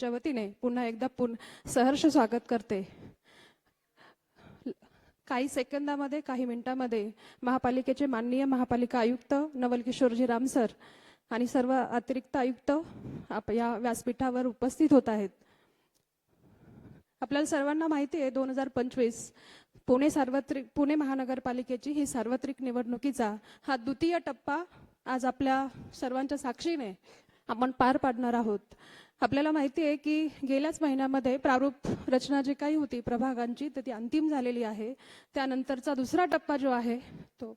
च्या वतीने पुन्हा एकदा पुन सहर्ष स्वागत करते. काही सेकंदामध्ये काही मिनिटांमध्ये महापालिकेचे माननीय महापालिका आयुक्त नवलकिशोरजी रामसर आणि सर्व अतिरिक्त आयुक्त आप या व्यासपीठावर उपस्थित होत आहेत. आपल्याला सर्वांना माहिती आहे दोन हजार पंचवीस पुणे सार्वत्रिक पुणे महानगरपालिकेची ही सार्वत्रिक निवडणुकीचा हा द्वितीय टप्पा आज आपल्या सर्वांच्या साक्षीने आपण पार पाडणार आहोत. आपल्याला माहिती आहे की गेल्याच महिन्यामध्ये प्रारूप रचना जी काही होती प्रभागांची तर ती अंतिम झालेली आहे. त्यानंतरचा दुसरा टप्पा जो आहे तो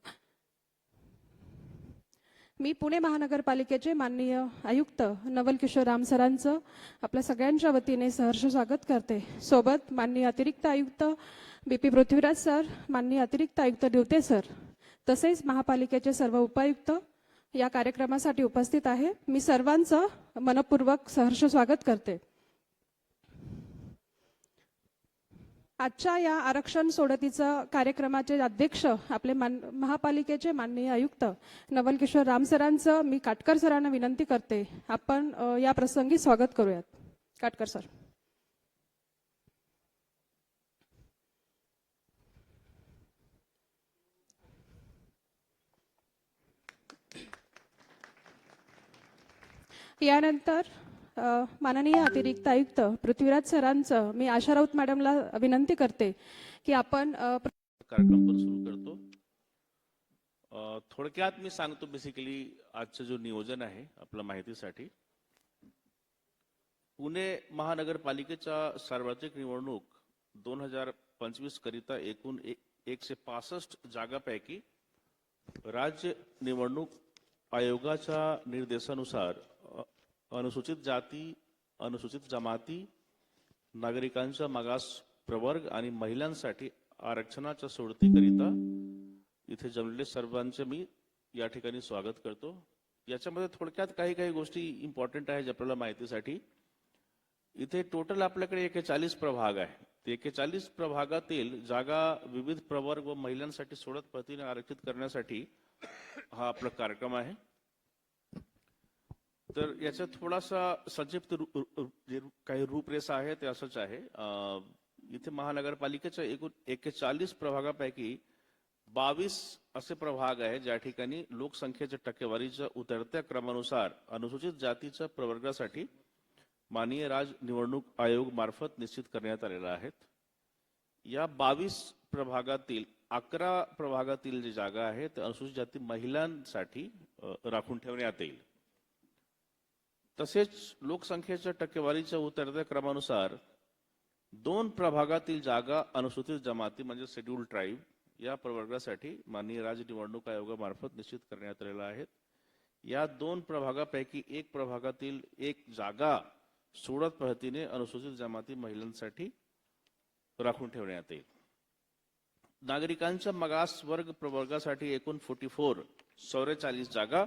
मी पुणे महानगरपालिकेचे माननीय आयुक्त नवल किशोर राम सरांचं आपल्या सगळ्यांच्या वतीने सहर्ष स्वागत करते. सोबत माननीय अतिरिक्त आयुक्त बी पी पृथ्वीराज सर माननीय अतिरिक्त आयुक्त दिवते सर तसेच महापालिकेचे सर्व उपायुक्त या कार्यक्रमासाठी उपस्थित आहे. मी सर्वांचं मनपूर्वक सहर्ष स्वागत करते. आजच्या या आरक्षण सोडतीचं कार्यक्रमाचे अध्यक्ष आपले मान महापालिकेचे माननीय आयुक्त नवल किशोर राम सरांचं मी काटकर सरांना विनंती करते. आपण या प्रसंगी स्वागत करूयात. काटकर सर. यानंतर माननीय अतिरिक्त आयुक्त पृथ्वीराज सरांचं मी आशा राऊत मॅडमला विनंती करते की आपण कार्यक्रम पण सुरू करतो. थोडक्यात मी सांगतो बेसिकली आजचं जो नियोजन आहे आपल्या माहितीसाठी. पुणे महानगरपालिकेच्या सार्वत्रिक निवडणूक दोन हजार पंचवीस करिता एकूण एकशे पासष्ट जागापैकी राज्य निवडणूक आयोगाच्या निर्देशानुसार अनुसूचित जाती अनुसूचित जमाती नागरिकांचा मागास प्रवर्ग आणि महिलांसाठी आरक्षणाच्या सोडतीकरिता इथे जमलेले सर्वांचे मी या ठिकाणी स्वागत करतो. याच्यामध्ये थोडक्यात काही काही गोष्टी इम्पॉर्टंट आहेत आपल्याला माहितीसाठी. इथे टोटल आपल्याकडे एकेचाळीस प्रभाग आहे. ते एकेचाळीस प्रभागातील जागा विविध प्रवर्ग व महिलांसाठी सोडत पद्धतीने आरक्षित करण्यासाठी हा आपला कार्यक्रम आहे. तर याचा थोडासा संक्षिप्त जे काही रूपरेषा आहे ते असंच आहे. इथे महानगरपालिकेच्या एकूण एकेचाळीस प्रभागापैकी बावीस असे प्रभाग आहे ज्या ठिकाणी लोकसंख्येच्या टक्केवारीच्या उतरत्या क्रमानुसार अनुसूचित जातीच्या प्रवर्गासाठी माननीय राज निवडणूक आयोग मार्फत निश्चित करण्यात आलेल्या आहेत या बावीस प्रभागातील अकरा प्रभागातील जी जागा आहे ते अनुसूचित जाती महिलांसाठी राखून ठेवण्यात येईल. तसेच लोकसंख्येच्या टक्केवारीच्या उतरत्या क्रमानुसार दोन प्रभागातील जागा अनुसूचित जमाती म्हणजे शेड्यूल ट्राईब या प्रवर्गासाठी माननीय राज्य निवडणूक आयोगामार्फत निश्चित करण्यात आलेल्या आहेत या दोन प्रभागापैकी एक प्रभागातील एक जागा सोडत पद्धतीने अनुसूचित जमाती महिलांसाठी राखून ठेवण्यात येईल. नागरिकांच्या मागास वर्ग प्रवर्गासाठी एकूण फोर्टी फोर चौवेचाळीस जागा